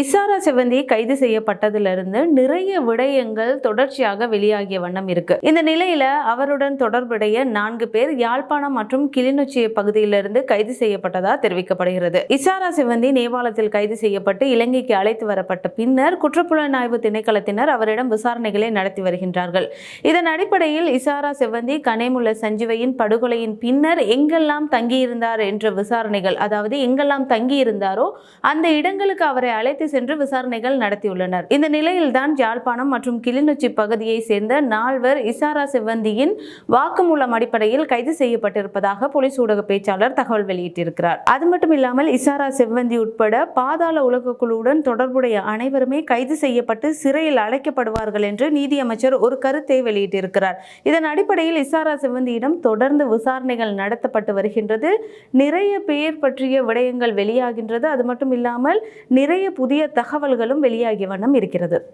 இசாரா செவந்தி கைது செய்யப்பட்டதிலிருந்து நிறைய விடயங்கள் தொடர்ச்சியாக வெளியாகிய வண்ணம் இருக்கு. இந்த நிலையில அவருடன் தொடர்புடைய நான்கு பேர் யாழ்ப்பாணம் மற்றும் கிளிநொச்சி பகுதியிலிருந்து கைது செய்யப்பட்டதா தெரிவிக்கப்படுகிறது. இசாரா செவந்தி நேபாளத்தில் கைது செய்யப்பட்டு இலங்கைக்கு அழைத்து வரப்பட்ட பின்னர் குற்றப்புலனாய்வு திணைக்களத்தினர் அவரிடம் விசாரணைகளை நடத்தி வருகின்றார்கள். இதன் அடிப்படையில் இசாரா செவந்தி கனேமுல்ல சஞ்சீவையின் படுகொலையின் பின்னர் எங்கெல்லாம் தங்கியிருந்தார் என்ற விசாரணைகள் அதாவது எங்கெல்லாம் தங்கியிருந்தாரோ அந்த இடங்களுக்கு அவரை அழைத்து சென்று விசாரணைகள் நடத்தியுள்ளனர். இந்த நிலையில்தான் யாழ்ப்பாணம் மற்றும் கிளிநொச்சி பகுதியை சேர்ந்த நால்வர் இசாரா சிவந்தியின் வாக்குமூலம் அடிப்படையில் கைது செய்யப்பட்டிருப்பதாக போலீஸ் ஊடக பேச்சாளர் தகவல் வெளியிட்டிருக்கிறார். அது மட்டும் இல்லாமல் இசாரா செவ்வந்தி உட்பட பாதாள உலக குழுவுடன் தொடர்புடைய அனைவருமே கைது செய்யப்பட்டு சிறையில் அழைக்கப்படுவார்கள் என்று நீதியமைச்சர் ஒரு கருத்தை வெளியிட்டிருக்கிறார். இதன் அடிப்படையில் இசாரா செவ்வந்தியிடம் தொடர்ந்து விசாரணைகள் நடத்தப்பட்டு வருகின்றது. நிறைய பேர் பற்றிய விடயங்கள் வெளியாகின்றது. அது மட்டும் இல்லாமல் நிறைய புதிய தகவல்களும் வெளியாகிய வண்ணம் இருக்கிறது.